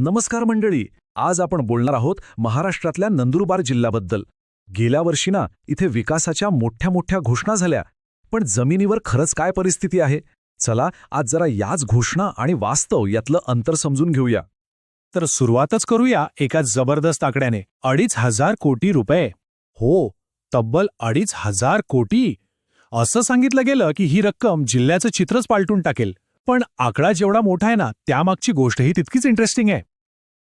नमस्कार मंडळी आज आपण बोलणार आहोत महाराष्ट्रातल्या नंदुरबार जिल्ह्याबद्दल. गेल्या वर्षी ना इथे विकासाच्या मोठ्या मोठ्या घोषणा झाल्या. पण जमिनीवर खरंच काय परिस्थिती आहे? चला आज जरा याच घोषणा आणि वास्तव यातलं अंतर समजून घेऊया. तर सुरुवातच करूया एका जबरदस्त आकड्याने. अडीच हजार कोटी रुपये. हो तब्बल अडीच हजार कोटी. असं सांगितलं गेलं की ही रक्कम जिल्ह्याचं चित्रच पालटून टाकेल. पण आकडा जेवढा मोठा आहे ना त्यामागची गोष्टही तितकीच इंटरेस्टिंग आहे.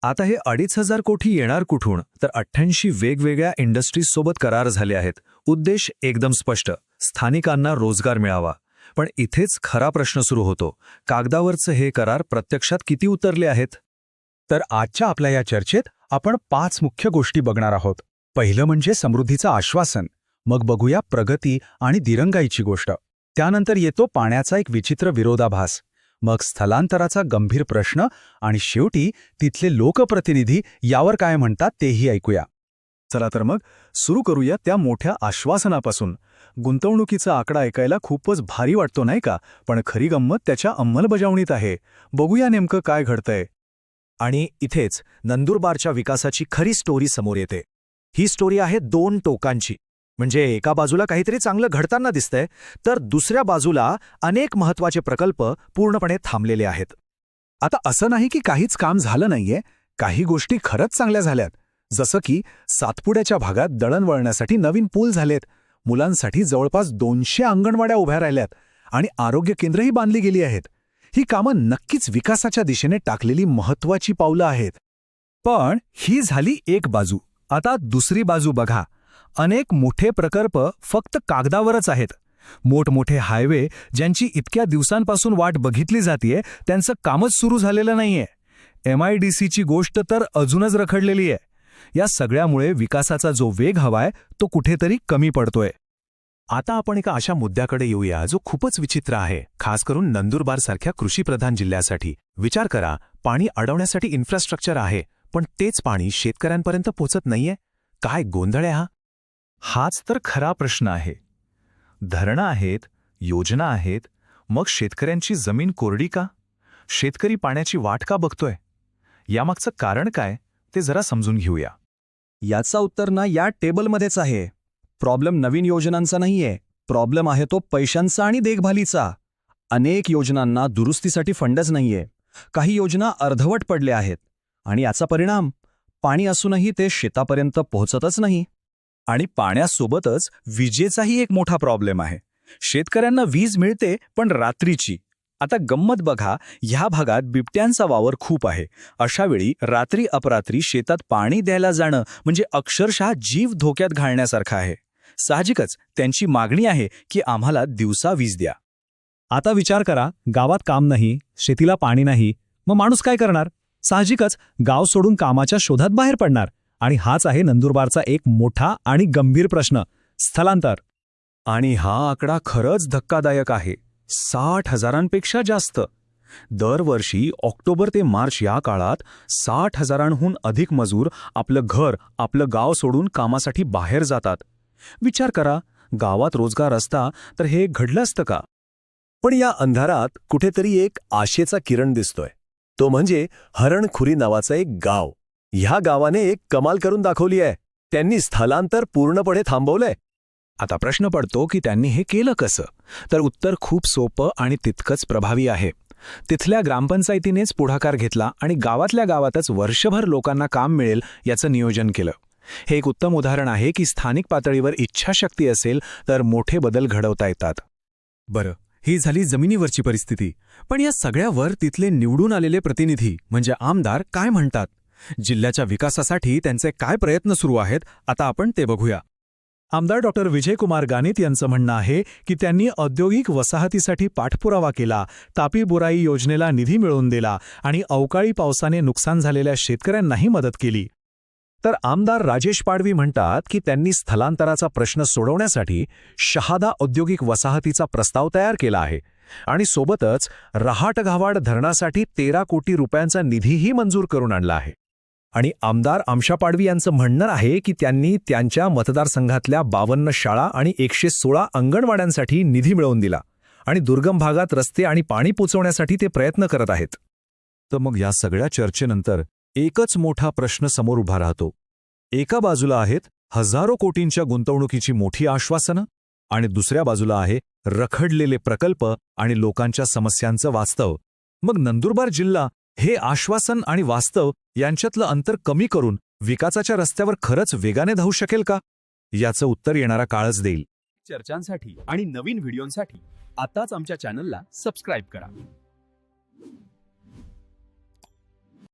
आता हे अडीच हजार कोटी येणार कुठून? तर अठ्ठ्याऐंशी वेगवेगळ्या इंडस्ट्रीजसोबत करार झाले आहेत. उद्देश एकदम स्पष्ट. स्थानिकांना रोजगार मिळावा. पण इथेच खरा प्रश्न सुरू होतो. कागदावरचं हे करार प्रत्यक्षात किती उतरले आहेत? तर आजच्या आपल्या या चर्चेत आपण पाच मुख्य गोष्टी बघणार आहोत. पहिलं म्हणजे समृद्धीचं आश्वासन. मग बघूया प्रगती आणि दिरंगाईची गोष्ट. त्यानंतर येतो पाण्याचा एक विचित्र विरोधाभास. मग स्थलांतराचा गंभीर प्रश्न आणि शेवटी तिथले लोकप्रतिनिधी यावर काय म्हणतात तेही ऐकूया. चला तर मग सुरू करूया त्या मोठ्या आश्वासनापासून. गुंतवणुकीचा आकडा ऐकायला खूपच भारी वाटतो नाही का? पण खरी गंमत त्याच्या अंमलबजावणीत आहे. बघूया नेमकं काय घडतंय. आणि इथेच नंदुरबारच्या विकासाची खरी स्टोरी समोर येते. ही स्टोरी आहे दोन टोकांची. म्हणजे एका बाजूला काहीतरी चांगलं घडताना दिसतंय तर दुसऱ्या बाजूला अनेक महत्त्वाचे प्रकल्प पूर्णपणे थांबलेले आहेत. आता असं नाही की काहीच काम झालं नाहीये काही गोष्टी खरंच चांगल्या झाल्यात. जसं की सातपुड्याच्या भागात दळणवळणासाठी नवीन पूल झालेत. मुलांसाठी जवळपास दोनशे अंगणवाड्या उभ्या राहिल्यात आणि आरोग्य केंद्रही बांधली गेली आहेत. ही कामं नक्कीच विकासाच्या दिशेने टाकलेली महत्वाची पावलं आहेत. पण ही झाली एक बाजू. आता दुसरी बाजू बघा. अनेक मोठे प्रकल्प फक्त कागदावरच आहेत. मोठमोठे हायवे ज्यांची इतक्या दिवसांपासून वाट बघितली जातीये त्यांचं कामच सुरू झालेलं नाहीये. एम आय डी सीची गोष्ट तर अजूनच रखडलेली आहे. या सगळ्यामुळे विकासाचा जो वेग हवाय तो कुठेतरी कमी पडतोय. आता आपण एका अशा मुद्द्याकडे येऊया जो खूपच विचित्र आहे खास करून नंदुरबारसारख्या कृषीप्रधान जिल्ह्यासाठी. विचार करा पाणी अडवण्यासाठी इन्फ्रास्ट्रक्चर आहे पण तेच पाणी शेतकऱ्यांपर्यंत पोचत नाहीये? काय गोंधळ आहे हा? हाच तर खरा प्रश्न आहे. धरणं आहेत योजना आहेत मग शेतकऱ्यांची जमीन कोरडी का? शेतकरी पाण्याची वाट का बघतोय? यामागचं कारण काय ते जरा समजून घेऊया. याचा उत्तर ना या टेबलमध्येच आहे. प्रॉब्लेम नवीन योजनांचा नाहीये. प्रॉब्लेम आहे तो पैशांचा आणि देखभालीचा. अनेक योजनांना दुरुस्तीसाठी फंडच नाहीये. काही योजना अर्धवट पडल्या आहेत. आणि याचा परिणाम पाणी असूनही ते शेतापर्यंत पोहोचतच नाही. आणि पाण्यासोबतच विजेचाही एक मोठा प्रॉब्लेम आहे. शेतकऱ्यांना वीज मिळते पण रात्रीची. आता गंमत बघा ह्या भागात बिबट्यांचा वावर खूप आहे. अशावेळी रात्री अपरात्री शेतात पाणी द्यायला जाणं म्हणजे अक्षरशः जीव धोक्यात घालण्यासारखं आहे. साहजिकच त्यांची मागणी आहे की आम्हाला दिवसा वीज द्या. आता विचार करा गावात काम नाही शेतीला पाणी नाही मग माणूस काय करणार? साहजिकच गाव सोडून कामाच्या शोधात बाहेर पडणार. आणि हाच आहे नंदुरबारचा एक मोठा आणि गंभीर प्रश्न स्थलांतर. आणि हा आकडा खरंच धक्कादायक आहे साठ हजारांपेक्षा जास्त. दरवर्षी ऑक्टोबर ते मार्च या काळात साठ हजारांहून अधिक मजूर आपलं घर आपलं गाव सोडून कामासाठी बाहेर जातात. विचार करा गावात रोजगार असता तर हे घडलं असतं का? पण या अंधारात कुठेतरी एक आशेचा किरण दिसतोय. तो म्हणजे हरणखुरी नावाचं एक गाव. ह्या गावाने एक कमाल करून दाखवली आहे. त्यांनी स्थलांतर पूर्णपणे थांबवलंय. आता प्रश्न पडतो की त्यांनी हे केलं कसं? तर उत्तर खूप सोपं आणि तितकंच प्रभावी आहे. तिथल्या ग्रामपंचायतीनेच पुढाकार घेतला आणि गावातल्या गावातच वर्षभर लोकांना काम मिळेल याचं नियोजन केलं. हे एक उत्तम उदाहरण आहे की स्थानिक पातळीवर इच्छाशक्ती असेल तर मोठे बदल घडवता येतात. बरं ही झाली जमिनीवरची परिस्थिती. पण या सगळ्यावर तिथले निवडून आलेले प्रतिनिधी म्हणजे आमदार काय म्हणतात? जिल्ह्याच्या विकासासाठी त्यांचे काय प्रयत्न सुरू आहेत आता आपण ते बघूया. आमदार डॉक्टर विजयकुमार गानित यांचं म्हणणं आहे की त्यांनी औद्योगिक वसाहतीसाठी पाठपुरावा केला तापी बुराई योजनेला निधी मिळवून दिला आणि अवकाळी पावसाने नुकसान झालेल्या शेतकऱ्यांनाही मदत केली. तर आमदार राजेश पाडवी म्हणतात की त्यांनी स्थलांतराचा प्रश्न सोडवण्यासाठी शहादा औद्योगिक वसाहतीचा प्रस्ताव तयार केला आहे आणि सोबतच रहाटघावाड धरणासाठी तेरा कोटी रुपयांचा निधीही मंजूर करून आणला आहे. आणि आमदार आमशा पाडवी यांचं म्हणणं आहे की त्यांनी त्यांच्या मतदारसंघातल्या बावन्न शाळा आणि एकशे सोळा अंगणवाड्यांसाठी निधी मिळवून दिला आणि दुर्गम भागात रस्ते आणि पाणी पोचवण्यासाठी ते प्रयत्न करत आहेत. तर मग या सगळ्या चर्चेनंतर एकच मोठा प्रश्न समोर उभा राहतो. एका बाजूला आहेत हजारो कोटींच्या गुंतवणुकीची मोठी आश्वासनं आणि दुसऱ्या बाजूला आहे रखडलेले प्रकल्प आणि लोकांच्या समस्यांचं वास्तव. मग नंदुरबार जिल्हा हे आश्वासन आणि वास्तव यांच्यातलं अंतर कमी करून विकासाच्या रस्त्यावर खरंच वेगाने धावू शकेल का? याचं उत्तर येणारा काळच देईल. चर्चांसाठी आणि नवीन व्हिडिओंसाठी आताच आमच्या चॅनलला सबस्क्राईब करा.